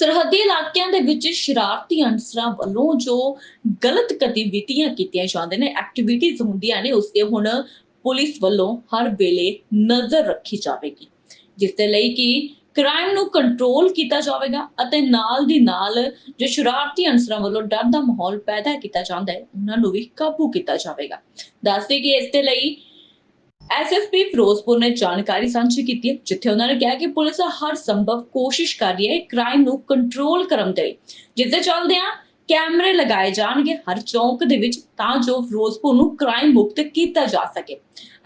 ਸਰਹੱਦੀ ਇਲਾਕਿਆਂ ਦੇ ਵਿੱਚ ਸ਼ਰਾਰਤੀ ਅਨਸਰਾਂ ਵੱਲੋਂ ਜੋ ਗਲਤ ਗਤੀਵਿਧੀਆਂ ਕੀਤੀਆਂ ਜਾਂਦੀਆਂ ਨੇ ਐਕਟੀਵਿਟੀਜ਼ ਹੁੰਦੀਆਂ ਨੇ, ਉਸ ਤੇ ਹੁਣ ਪੁਲਿਸ ਵੱਲੋਂ ਹਰ ਵੇਲੇ ਨਜ਼ਰ ਰੱਖੀ ਜਾਵੇਗੀ। ਜਿਸ ਦੇ ਲਈ ਕਿ ਕ੍ਰਾਈਮ ਨੂੰ ਕੰਟਰੋਲ ਕੀਤਾ ਜਾਵੇਗਾ ਅਤੇ ਨਾਲ ਦੀ ਨਾਲ ਜੋ ਸ਼ਰਾਰਤੀ ਅਨਸਰਾਂ ਵੱਲੋਂ ਡਰ ਦਾ ਮਾਹੌਲ ਪੈਦਾ ਕੀਤਾ ਜਾਂਦਾ ਹੈ, ਉਹਨਾਂ ਨੂੰ ਵੀ ਕਾਬੂ ਕੀਤਾ ਜਾਵੇਗਾ। ਦੱਸਦੇ ਕਿ ਇਸ ਦੇ ਲਈ ਐਸਐਸਪੀ ਫਿਰੋਜ਼ਪੁਰ ਨੇ ਜਾਣਕਾਰੀ ਸਾਂਝੀ ਕੀਤੀ ਹੈ, ਜਿੱਥੇ ਉਹਨਾਂ ਨੇ ਕਿਹਾ ਕਿ ਪੁਲਿਸ ਹਰ ਸੰਭਵ ਕੋਸ਼ਿਸ਼ ਕਰ ਰਹੀ ਹੈ ਕ੍ਰਾਈਮ ਨੂੰ ਕੰਟਰੋਲ ਕਰਨ ਦੇ ਲਈ। ਜਿਸ ਦੇ ਚੱਲਦਿਆਂ ਕੈਮਰੇ ਲਗਾਏ ਜਾਣਗੇ ਹਰ ਚੌਂਕ ਦੇ ਵਿੱਚ ਤਾਂ ਜੋ ਫਿਰੋਜ਼ਪੁਰ ਨੂੰ ਕ੍ਰਾਈਮ ਮੁਕਤ ਕੀਤਾ ਜਾ ਸਕੇ।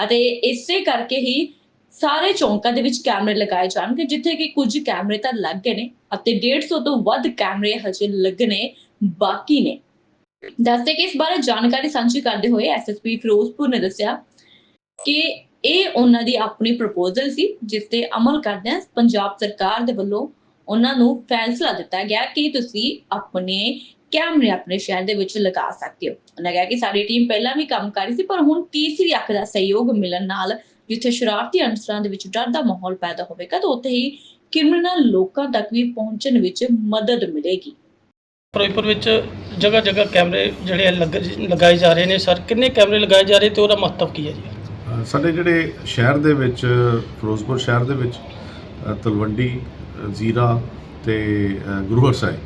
ਅਤੇ ਇਸੇ ਕਰਕੇ ਹੀ ਸਾਰੇ ਚੌਂਕਾਂ ਦੇ ਵਿੱਚ ਕੈਮਰੇ ਲਗਾਏ ਜਾਣਗੇ, ਜਿੱਥੇ ਕਿ ਕੁਝ ਕੈਮਰੇ ਤਾਂ ਲੱਗ ਗਏ ਨੇ ਅਤੇ 150 ਤੋਂ ਵੱਧ ਕੈਮਰੇ ਹਜੇ ਲੱਗਣੇ ਬਾਕੀ ਨੇ। ਦੱਸਦੇ ਕਿ ਇਸ ਬਾਰੇ ਜਾਣਕਾਰੀ ਸਾਂਝੀ ਕਰਦੇ ਹੋਏ ਐਸਐਸਪੀ ਫਿਰੋਜ਼ਪੁਰ ਨੇ ਦੱਸਿਆ ਕਿ ਇਹ ਉਹਨਾਂ ਦੀ ਆਪਣੀ ਪ੍ਰਪੋਜ਼ਲ ਸੀ, ਜਿਸ ਤੇ ਅਮਲ ਕਰਦਿਆਂ ਪੰਜਾਬ ਸਰਕਾਰ ਦੇ ਵੱਲੋਂ ਉਹਨਾਂ ਨੂੰ ਫੈਸਲਾ ਦਿੱਤਾ ਗਿਆ ਕਿ ਤੁਸੀਂ ਆਪਣੇ ਕੈਮਰੇ ਆਪਣੇ ਸ਼ਹਿਰ ਦੇ ਵਿੱਚ ਲਗਾ ਸਕਦੇ ਹੋ। ਉਹਨਾਂ ਕਿਹਾ ਕਿ ਸਾਡੀ ਟੀਮ ਪਹਿਲਾਂ ਵੀ ਕੰਮ ਕਰ ਰਹੀ ਸੀ, ਪਰ ਹੁਣ ਤੀਸਰੀ ਅੱਖ ਦਾ ਸਹਿਯੋਗ ਮਿਲਣ ਨਾਲ ਜਿੱਥੇ ਸ਼ਰਾਰਤੀ ਅਨਸਰਾਂ ਦੇ ਵਿੱਚ ਡਰ ਦਾ ਮਾਹੌਲ ਪੈਦਾ ਹੋਵੇਗਾ, ਤਾਂ ਉੱਥੇ ਹੀ ਕ੍ਰਿਮੀਨਲ ਲੋਕਾਂ ਤੱਕ ਵੀ ਪਹੁੰਚਣ ਵਿੱਚ ਮਦਦ ਮਿਲੇਗੀ। ਫਿਰੋਜ਼ਪੁਰ ਵਿੱਚ ਜਗ੍ਹਾ ਜਗ੍ਹਾ ਕੈਮਰੇ ਜਿਹੜੇ ਲਗਾਏ ਜਾ ਰਹੇ ਨੇ। ਸਰ, ਕਿੰਨੇ ਕੈਮਰੇ ਲਗਾਏ ਜਾ ਰਹੇ ਤੇ ਉਹਦਾ ਮਹੱਤਵ ਕੀ ਹੈ ਜੀ? ਸਾਡੇ ਜਿਹੜੇ ਸ਼ਹਿਰ ਦੇ ਵਿੱਚ, ਫਿਰੋਜ਼ਪੁਰ ਸ਼ਹਿਰ ਦੇ ਵਿੱਚ ਤਲਵੰਡੀ ਜ਼ੀਰਾ ਤੇ ਗੁਰੂ ਹਰਸਾਏ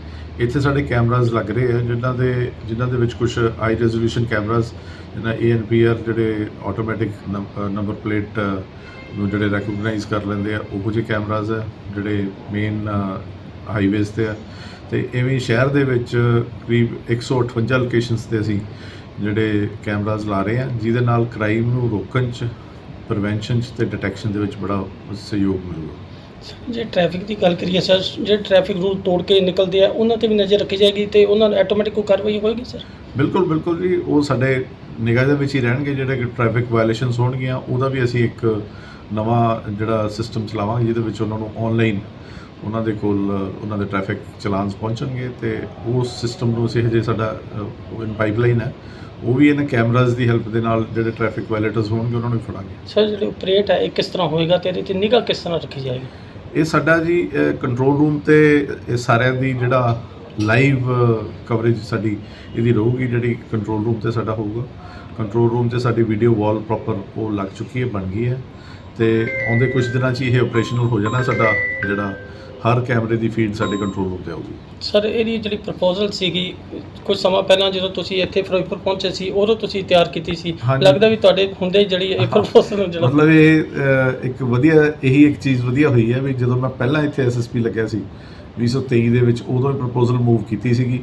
ਇੱਥੇ ਸਾਡੇ ਕੈਮਰਾਜ਼ ਲੱਗ ਰਹੇ ਆ, ਜਿਨ੍ਹਾਂ ਦੇ ਜਿਨ੍ਹਾਂ ਦੇ ਵਿੱਚ ਕੁਝ ਹਾਈ ਰੈਜ਼ੋਲੂਸ਼ਨ ਕੈਮਰਾਜ਼ ਜਿਹਨਾਂ ਏਐਨਪੀਆਰ ਜਿਹੜੇ ਆਟੋਮੈਟਿਕ ਨੰਬਰ ਪਲੇਟ ਨੂੰ ਜਿਹੜੇ ਰੈਕਗਨਾਈਜ਼ ਕਰ ਲੈਂਦੇ ਆ, ਉਹੋ ਜਿਹੇ ਕੈਮਰਾਜ਼ ਆ, ਜਿਹੜੇ ਮੇਨ ਹਾਈਵੇਜ਼ ਤੇ ਆ। ਤੇ ਐਵੇਂ ਸ਼ਹਿਰ ਦੇ ਵਿੱਚ ਕਰੀਬ 158 ਲੋਕੇਸ਼ਨਸ ਤੇ ਅਸੀਂ ਜਿਹੜੇ ਕੈਮਰਾਜ਼ ਲਾ ਰਹੇ ਆ ਜਿਹਦੇ ਨਾਲ ਕ੍ਰਾਈਮ ਨੂੰ ਰੋਕਣ ਚ ਪ੍ਰੀਵੈਂਸ਼ਨ ਚ ਤੇ ਡਿਟੈਕਸ਼ਨ ਦੇ ਵਿੱਚ ਬੜਾ ਸਹਿਯੋਗ ਮਿਲੂਗਾ। ਜੇ ਟ੍ਰੈਫਿਕ ਦੀ ਗੱਲ ਕਰੀਏ ਸਰ ਜਿਹੜੇ ਟ੍ਰੈਫਿਕ ਰੂਲ ਤੋੜ ਕੇ ਨਿਕਲਦੇ ਆ ਉਹਨਾਂ ਤੇ ਵੀ ਨਜ਼ਰ ਰੱਖੀ ਜਾਏਗੀ ਤੇ ਉਹਨਾਂ ਨੂੰ ਆਟੋਮੈਟਿਕ ਕੋਈ ਕਾਰਵਾਈ ਹੋਏਗੀ ਸਰ? ਬਿਲਕੁਲ ਬਿਲਕੁਲ ਜੀ ਉਹ ਸਾਡੇ ਨਿਗਾਹ ਦੇ ਵਿੱਚ ਹੀ ਰਹਿਣਗੇ ਜਿਹੜੇ ਟ੍ਰੈਫਿਕ ਵਾਇਲੇਸ਼ਨਸ ਹੋਣਗੀਆਂ ਉਹਦਾ ਵੀ ਅਸੀਂ ਇੱਕ ਨਵਾਂ ਜਿਹੜਾ ਸਿਸਟਮ ਚਲਾਵਾਂਗੇ ਜਿਹਦੇ ਵਿੱਚ ਉਹਨਾਂ ਨੂੰ ਆਨਲਾਈਨ ਉਹਨਾਂ ਦੇ ਕੋਲ ਉਹਨਾਂ ਦੇ ਟ੍ਰੈਫਿਕ ਚਲਾਨਸ ਪਹੁੰਚਣਗੇ ਤੇ ਉਸ ਸਿਸਟਮ ਨੂੰ ਅਸੀਂ ਹਜੇ ਸਾਡਾ ਇਨ ਪਾਈਪਲਾਈਨ ਹੈ ਉਹ ਵੀ ਇਹਨਾਂ ਕੈਮਰਾਜ਼ ਦੀ ਹੈਲਪ ਦੇ ਨਾਲ ਜਿਹੜੇ ਟ੍ਰੈਫਿਕ ਵਾਇਲੇਟਰਸ ਹੋਣਗੇ ਉਹਨਾਂ ਨੂੰ ਫੜਾਂਗੇ। ਸਰ ਜਿਹੜੇ ਆਪਰੇਟ ਹੈ ਇਹ ਕਿਸ ਤਰ੍ਹਾਂ ਹੋਏਗਾ ਤੇ ਇਹਦੇ ਤੇ ਨਿਗਾਹ ਕਿਸ ਤਰ੍ਹਾਂ ਰੱਖੀ ਜਾਏਗੀ? ਇਹ ਸਾਡਾ ਜੀ ਕੰਟਰੋਲ ਰੂਮ ਤੇ ਇਹ ਸਾਰਿਆਂ ਦੀ ਜਿਹੜਾ ਲਾਈਵ ਕਵਰੇਜ ਸਾਡੀ ਇਹਦੀ ਰਹੂਗੀ ਜਿਹੜੀ ਕੰਟਰੋਲ ਰੂਮ ਤੇ ਸਾਡਾ ਹੋਊਗਾ। ਕੰਟਰੋਲ ਰੂਮ ਤੇ ਸਾਡੀ ਵੀਡੀਓ ਵਾਲ ਪ੍ਰੋਪਰ ਉਹ ਲੱਗ ਚੁੱਕੀ ਹੈ ਬਣ ਗਈ ਹੈ ਤੇ ਆਉਂਦੇ ਕੁਝ ਦਿਨਾਂ 'ਚ ਇਹ ਆਪਰੇਸ਼ਨਲ ਹੋ ਜਾਣਾ ਸਾਡਾ ਜਿਹੜਾ ਹਰ ਕੈਮਰੇ ਦੀ ਫੀਡ ਸਾਡੇ ਕੰਟਰੋਲ ਰੂਮ ਤੇ ਆਊਗੀ ਸਰ ਇਹਦੀ ਜਿਹੜੀ ਪ੍ਰਪੋਜ਼ਲ ਸੀਗੀ ਕੁਝ ਸਮਾਂ ਪਹਿਲਾਂ ਜਦੋਂ ਤੁਸੀਂ ਇੱਥੇ ਫਿਰੋਜ਼ਪੁਰ ਪਹੁੰਚੇ ਸੀ ਉਦੋਂ ਤੁਸੀਂ ਤਿਆਰ ਕੀਤੀ ਸੀ ਹਾਂਜੀ। ਲੱਗਦਾ ਵੀ ਤੁਹਾਡੇ ਹੁੰਦੇ ਹੀ ਜਿਹੜੀ ਇਹ। ਪ੍ਰਪੋਜ਼ਲ ਨੂੰ ਜਿਹੜਾ ਮਤਲਬ ਇਹ ਇੱਕ ਵਧੀਆ ਇਹੀ ਇੱਕ ਚੀਜ਼ ਵਧੀਆ ਹੋਈ ਹੈ ਵੀ ਜਦੋਂ ਮੈਂ ਪਹਿਲਾਂ ਇੱਥੇ ਐਸਐਸਪੀ ਲੱਗਿਆ ਸੀ 2023 ਦੇ ਵਿੱਚ ਉਦੋਂ ਹੀ ਪ੍ਰਪੋਜ਼ਲ ਮੂਵ ਕੀਤੀ ਸੀਗੀ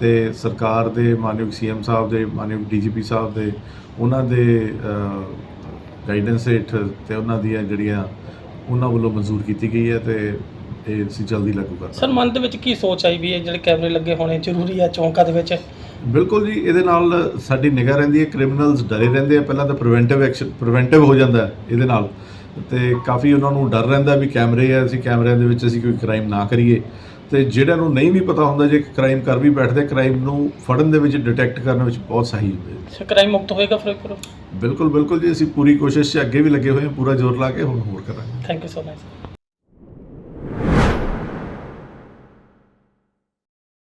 ਤੇ ਸਰਕਾਰ ਦੇ ਮਾਨਯੋਗ ਸੀਐਮ ਸਾਹਿਬ ਦੇ ਮਾਨਯੋਗ ਡੀਜੀਪੀ ਸਾਹਿਬ ਦੇ ਉਹਨਾਂ ਦੇ ਗਾਈਡੈਂਸ ਹੇਠ ਤੇ ਉਹਨਾਂ ਦੀਆਂ ਜਿਹੜੀਆਂ ਉਹਨਾਂ ਵੱਲੋਂ ਮਨਜ਼ੂਰ ਕੀਤੀ ਗਈ ਹੈ ਤੇ ਇਹ ਅਸੀਂ ਜਲਦੀ ਲਾਗੂ ਕਰ ਸਰ ਮਨ ਦੇ ਵਿੱਚ ਕੀ ਸੋਚ ਆਈ ਵੀ ਇਹ ਜਿਹੜੇ ਕੈਮਰੇ ਲੱਗੇ ਹੋਣੇ ਜ਼ਰੂਰੀ ਆ ਚੌਂਕਾਂ ਦੇ ਵਿੱਚ? ਬਿਲਕੁਲ ਜੀ ਇਹਦੇ ਨਾਲ ਸਾਡੀ ਨਿਗਾਹ ਰਹਿੰਦੀ ਹੈ ਕ੍ਰਿਮੀਨਲਸ ਡਰੇ ਰਹਿੰਦੇ ਆ ਪਹਿਲਾਂ ਤਾਂ ਪ੍ਰੀਵੈਂਟਿਵ ਐਕਸ਼ਨ ਪ੍ਰੀਵੈਂਟਿਵ ਹੋ ਜਾਂਦਾ ਹੈ ਇਹਦੇ ਨਾਲ। ਤੇ ਕਾਫੀ ਉਹਨਾਂ ਨੂੰ ਡਰ ਰਹਿੰਦਾ ਵੀ ਕੈਮਰੇ ਆ ਅਸੀਂ ਕੈਮਰਿਆਂ ਦੇ ਵਿੱਚ ਅਸੀਂ ਕੋਈ ਕ੍ਰਾਈਮ ਨਾ ਕਰੀਏ। ਤੇ ਜਿਹੜਿਆਂ ਨੂੰ ਨਹੀਂ ਵੀ ਪਤਾ ਹੁੰਦਾ ਜੇ ਕ੍ਰਾਈਮ ਕਰ ਵੀ ਬੈਠਦੇ ਕ੍ਰਾਈਮ ਨੂੰ ਫੜਨ ਦੇ ਵਿੱਚ ਡਿਟੈਕਟ ਕਰਨ ਵਿੱਚ ਬਹੁਤ ਸਹੀ ਹੁੰਦੇ ਸਰ ਕ੍ਰਾਈਮ ਮੁਕਤ ਹੋਏਗਾ ਫਿਰੋਜ਼ਪੁਰ ਬਿਲਕੁਲ ਬਿਲਕੁਲ ਜੀ ਅਸੀਂ ਪੂਰੀ ਕੋਸ਼ਿਸ਼ 'ਚ ਅੱਗੇ ਵੀ ਲੱਗੇ ਹੋਏ ਹਾਂ ਪੂਰਾ ਜ਼ੋਰ ਲਾ ਕੇ ਹੁਣ ਹੋਰ ਕਰਾਂਗੇ। Thank you so much